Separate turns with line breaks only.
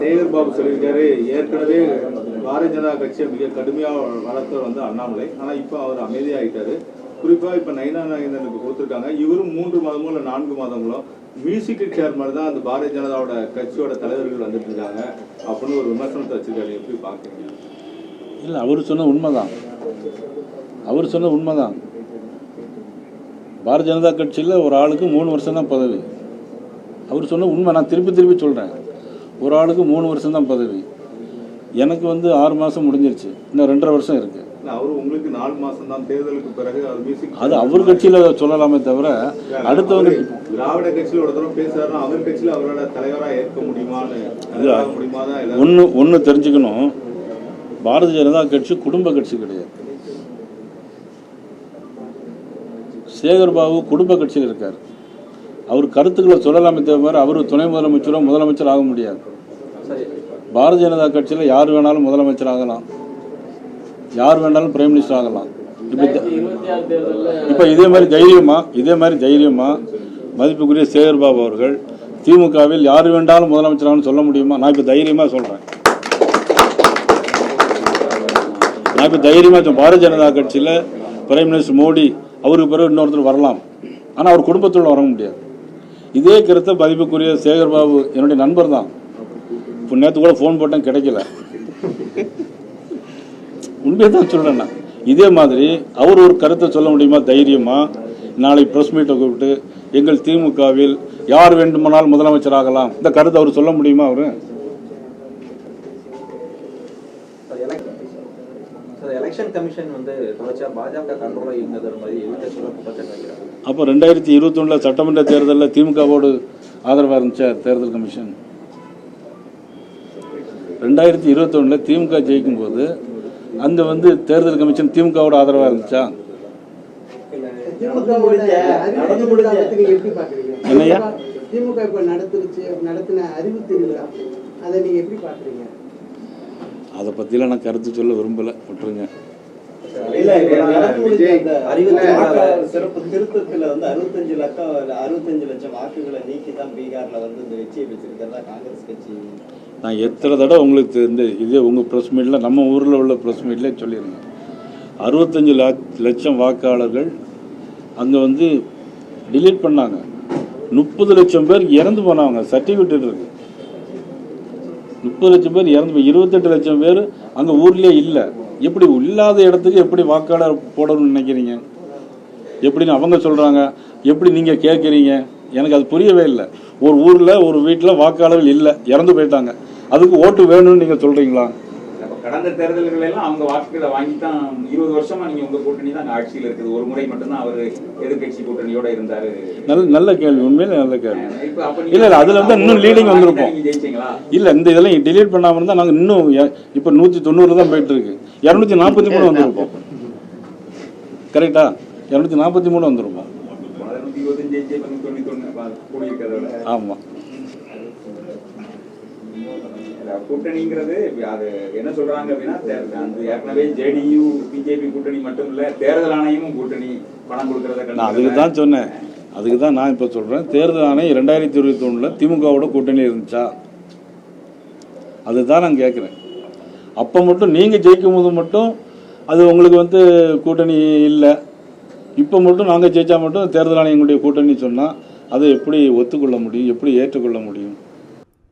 சேகர் பாபு சொல்லியிருக்காரு. ஏற்கனவே பாரதிய ஜனதா கட்சியை மிக கடுமையாக வளர்த்தவர் வந்து அண்ணாமலை. ஆனால் இப்போ அவர் அமைதியாகிட்டாரு குறிப்பாக இப்போ நைனா நாகேந்திரனுக்கு கொடுத்துருக்காங்க. இவரும் மூன்று மாதமும் இல்லை நான்கு மாதங்களும் மியூசிக் சேர் மாதிரி தான் அந்த பாரதிய ஜனதாவோட கட்சியோட தலைவர்கள் வந்துட்டு இருக்காங்க அப்படின்னு ஒரு விமர்சனத்தை வச்சிருக்காரு. எப்படி பார்க்குறீங்க
இல்லை அவர் சொன்ன உண்மைதான். அவர் சொன்ன உண்மைதான். பாரதிய ஜனதா கட்சியில் ஒரு ஆளுக்கு மூணு வருஷம் தான் பதவி. அவர் சொன்ன உண்மை நான் திருப்பி திருப்பி சொல்கிறேன் ஒரு ஆளுக்கு மூணு வருஷம் தான் பதவி எனக்கு வந்து ஆறு மாதம் முடிஞ்சிருச்சு. இன்னும் ரெண்டரை வருஷம் இருக்குது
அவர் உங்களுக்கு நாலு மாதம் தான் தேர்தலுக்கு பிறகு
அது அவர் கட்சியில் சொல்லலாமே தவிர அடுத்தவங்க
திராவிட கட்சியில் ஒரு தடவை பேசுறாருன்னா அவர் கட்சியில் அவரோட தலைவராக ஏற்க முடியுமான்னு முடியுமா
ஒன்று ஒன்று தெரிஞ்சுக்கணும். பாரதிய ஜனதா கட்சி குடும்ப கட்சி கிடையாது. சேகர் பாபு குடும்ப கட்சியில் இருக்கார். அவர் கருத்துக்களை சொல்லலாமே தவிர அவர் துணை முதலமைச்சரோ முதலமைச்சர் ஆக முடியாது. பாரதிய ஜனதா கட்சியில் யார் வேணாலும் முதலமைச்சர் ஆகலாம். யார் வேணாலும் பிரைம் மினிஸ்டர் ஆகலாம். இப்போ இப்போ இதே மாதிரி தைரியமா இதே மாதிரி தைரியமா மதிப்புக்குரிய சேகர் பாபு அவர்கள் திமுகவில் யார் வேண்டாலும் முதலமைச்சராகனு சொல்ல முடியுமா? நான் இப்போ தைரியமாக சொல்கிறேன் நான் இப்போ தைரியமாக பாரதிய ஜனதா கட்சியில் பிரைம் மினிஸ்டர் மோடி அவருக்கு பிறகு இன்னொருத்தர் வரலாம். ஆனால் அவர் குடும்பத்தோடு வர முடியாது. இதே கருத்தை மதிப்புக்குரிய சேகர் பாபு என்னுடைய நண்பர் தான். இப்போ நேற்று கூட ஃபோன் போட்டேன் கிடைக்கல. உண்மையை தான் சொல்கிறேன் நான் இதே மாதிரி அவர் ஒரு கருத்தை சொல்ல முடியுமா? தைரியமா. நாளை ப்ரெஸ் மீட்டை கூப்பிட்டு எங்கள் திமுகவில் யார் வேண்டுமானால் முதலமைச்சர் ஆகலாம் இந்த கருத்தை அவர் சொல்ல முடியுமா அவர்?
எலெக்ஷன் கமிஷன் வந்து தொடர்ச்சியாக பாஜக கண்ட்ரோலாக இருந்தது மாதிரி எதிர்கட்சிகளும் குற்றச்சாட்டு
அப்போ ரெண்டாயிரத்தி இருபத்தொன்னில் சட்டமன்ற தேர்தலில் திமுகவோடு ஆதரவாக இருந்துச்சா தேர்தல் கமிஷன்? ரெண்டாயிரத்தி இருபத்தொன்னில் திமுக ஜெயிக்கும் போது அந்த வந்து தேர்தல் கமிஷன் திமுகவோட ஆதரவாக இருந்துச்சா? என்னய்யா?
திமுக இப்ப நடத்துச்சு நடத்தின அறிவு திருவிழா அதை நீங்க எப்படி பாக்குறீங்க
அதை பற்றிலாம் நான் கருத்து சொல்ல விரும்பலை விட்டுருங்க.
சிறப்பு திருத்தத்துல வந்து அறுபத்தஞ்சு லட்சம் அறுபத்தஞ்சு லட்சம் வாக்குகளை நீக்கி தான் பீகார்ல வந்து இந்த வெற்றியை பெற்றிருக்கிறதா காங்கிரஸ் கட்சி?
நான் எத்தனை தடவை உங்களுக்கு இந்த இதே உங்கள் ப்ரெஸ் மீட்டில் நம்ம ஊரில் உள்ள ப்ரெஸ் மீட்லேயே சொல்லியிருந்தேன். அறுபத்தஞ்சு லட்சம் வாக்காளர்கள் அங்கே வந்து டிலீட் பண்ணாங்க. முப்பது லட்சம் பேர் இறந்து போனாங்க சர்டிஃபிகேட் இருக்கு. முப்பது லட்சம் பேர் இறந்து போய் இருபத்தெட்டு லட்சம் பேர் அங்கே ஊர்லேயே இல்லை. எப்படி இல்லாத இடத்துக்கு எப்படி வாக்காளர் போடணும்னு நினைக்கிறீங்க? எப்படின்னு அவங்க சொல்கிறாங்க எப்படி நீங்கள் கேட்குறீங்க எனக்கு அது புரியவே இல்லை. ஒரு ஊரில் ஒரு வீட்டில் வாக்காளர்கள் இல்லை. இறந்து போயிட்டாங்க. அதுக்கு ஓட்டு வேணும்னு நீங்கள் சொல்கிறீங்களா
கடந்த தேர்தல்கள் எல்லாம் அவங்க வாக்குகளை வாங்கி தான் இருபது வருஷமா நீங்க உங்க கூட்டணி தான் ஆட்சியில் இருக்குது. ஒரு முறை மட்டும்தான் அவர் எதிர்க்கட்சி கூட்டணியோட இருந்தாரு.
நல்ல நல்ல கேள்வி. உண்மையிலே நல்ல கேள்வி. இல்ல, இல்ல, அதுல வந்து இன்னும் leading வந்திருப்போம்.
நீங்க
இல்லை இந்த இதெல்லாம் டிலீட் பண்ணாமல் இருந்தால் நாங்கள் இன்னும் இப்போ நூற்றி தொண்ணூறு தான் போயிட்டு இருக்கு இரநூத்தி நாற்பத்தி மூணு வந்திருப்போம். கரெக்டா இரநூத்தி நாற்பத்தி மூணு வந்திருப்போம்.
பதினூத்தி கூட்டணிங்கிறது அது என்ன சொல்றாங்க அப்படின்னா அந்த ஏற்கனவே ஜேடியு பிஜேபி கூட்டணி மட்டும் இல்ல தேர்தல் ஆணையமும் கூட்டணி பணம் கொடுக்கறத
நான் அதுக்கு தான் சொன்னேன். அதுக்கு தான் நான் இப்போ சொல்கிறேன் தேர்தல் ஆணையம் ரெண்டாயிரத்தி இருபத்தி ஒன்றில் திமுகவோட கூட்டணி இருந்துச்சா? அதுதான் நான் கேட்குறேன் அப்போ மட்டும் நீங்கள் ஜெயிக்கும் போது மட்டும் அது உங்களுக்கு வந்து கூட்டணி இல்லை. இப்போ மட்டும் நாங்கள் ஜெயித்தா மட்டும் தேர்தல் ஆணையங்களுடைய கூட்டணி சொன்னால் அதை எப்படி ஒத்துக்கொள்ள முடியும்? எப்படி ஏற்றுக்கொள்ள முடியும்?